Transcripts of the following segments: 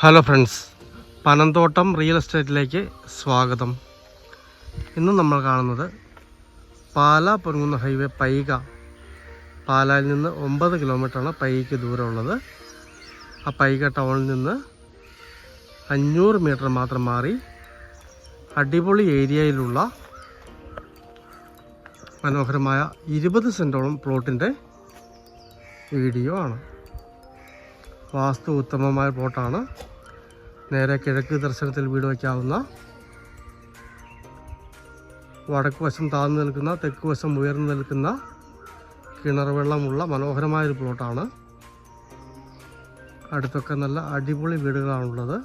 Hello friends Panamthottam real എസ്റ്റേറ്റിലേക്ക് സ്വാഗതം. ഇന്ന് നമ്മൾ കാണുന്നത് പാല പൊരുങ്ങുന്ന ഹൈവേ പൈക. പാലയിൽ നിന്ന് ഒമ്പത് കിലോമീറ്ററാണ് പൈക്ക് ദൂരമുള്ളത്. ആ പൈക ടൗണിൽ നിന്ന് അഞ്ഞൂറ് മീറ്റർ മാത്രം മാറി അടിപൊളി ഏരിയയിലുള്ള മനോഹരമായ ഇരുപത് സെന്റോളം പ്ലോട്ടിന്റെ വീഡിയോ ആണ്. വാസ്തു ഉത്തമമായ പ്ലോട്ടാണ്. നേരെ കിഴക്ക് ദർശനത്തിൽ വീട് വയ്ക്കാവുന്ന വടക്ക് വശം താഴ്ന്നു നിൽക്കുന്ന തെക്ക് വശം ഉയർന്നു നിൽക്കുന്ന കിണർ വെള്ളമുള്ള മനോഹരമായൊരു പ്ലോട്ടാണ്. അടുത്തൊക്കെ നല്ല അടിപൊളി വീടുകളാണുള്ളത്.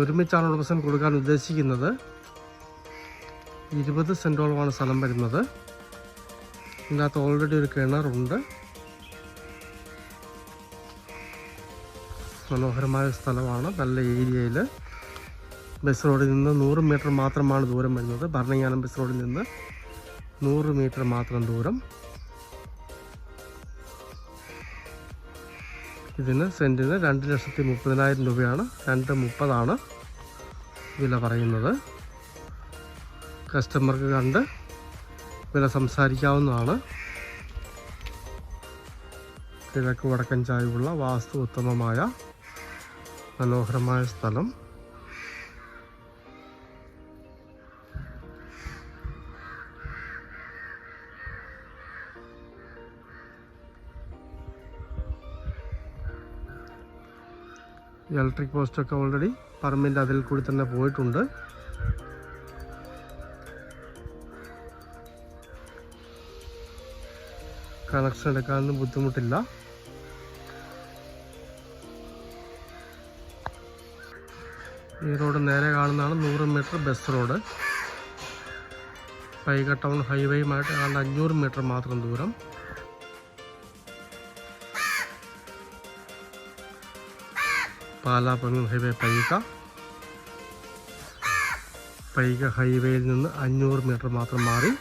ഒരുമിച്ചാണ് ഉടമസ്ഥൻ കൊടുക്കാൻ ഉദ്ദേശിക്കുന്നത്. ഇരുപത് സെന്റോളമാണ് സ്ഥലം വരുന്നത്. ഇതിനകത്ത് ഓൾറെഡി ഒരു കിണറുണ്ട്. മനോഹരമായ സ്ഥലമാണ്. നല്ല ഏരിയയിൽ ബസ് റോഡിൽ നിന്ന് നൂറ് മീറ്റർ മാത്രമാണ് ദൂരം വരുന്നത്. ഭരണങ്ങാനം ബസ് റോഡിൽ നിന്ന് നൂറ് മീറ്റർ മാത്രം ദൂരം. ഇതിന് സെന്റിന് രണ്ട് ലക്ഷത്തി മുപ്പതിനായിരം രൂപയാണ്. രണ്ട് മുപ്പതാണ് വില പറയുന്നത്. കസ്റ്റമർക്ക് കണ്ട് വില സംസാരിക്കാവുന്നതാണ്. കിഴക്ക് വടക്കൻ ചായവുള്ള വാസ്തു ഉത്തമമായ മനോഹരമായ സ്ഥലം. ഇലക്ട്രിക് പോസ്റ്റൊക്കെ ഓൾറെഡി പറമ്പിന്റെ അതിൽ കൂടി തന്നെ പോയിട്ടുണ്ട്. കണക്ഷൻ എടുക്കാനൊന്നും ബുദ്ധിമുട്ടില്ല. ഈ റോഡ് നേരെ കാണുന്നതാണ് നൂറ് മീറ്റർ ബസ് റോഡ് പൈക ടൗൺ ഹൈവേയുമായിട്ട് ഏതാണ്ട് അഞ്ഞൂറ് മീറ്റർ മാത്രം ദൂരം. പാലാപ്പങ്ങം ഹൈവേ പൈക. പൈക ഹൈവേയിൽ നിന്ന് അഞ്ഞൂറ് മീറ്റർ മാത്രം മാറി.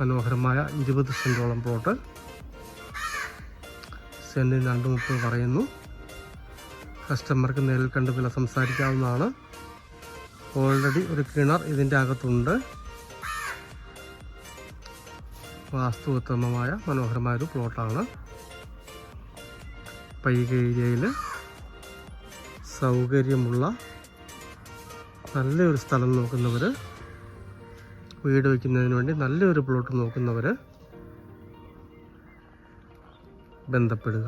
മനോഹരമായ ഇരുപത് സെന്റോളം പ്ലോട്ട് സെന്റിന് രണ്ട് മുപ്പത് പറയുന്നു. കസ്റ്റമർക്ക് നേരിൽ കണ്ട് വില സംസാരിക്കാവുന്നതാണ്. ഓൾറെഡി ഒരു കിണർ ഇതിന്റെ അകത്തുണ്ട്. വാസ്തു ഉത്തമമായ മനോഹരമായ ഒരു പ്ലോട്ടാണ്. പൈക ഏരിയയിൽ സൗകര്യമുള്ള നല്ലൊരു സ്ഥലം നോക്കുന്നവർ വീട് വയ്ക്കുന്നതിന് വേണ്ടി നല്ലൊരു പ്ലോട്ട് നോക്കുന്നവർ ബന്ധപ്പെടുക.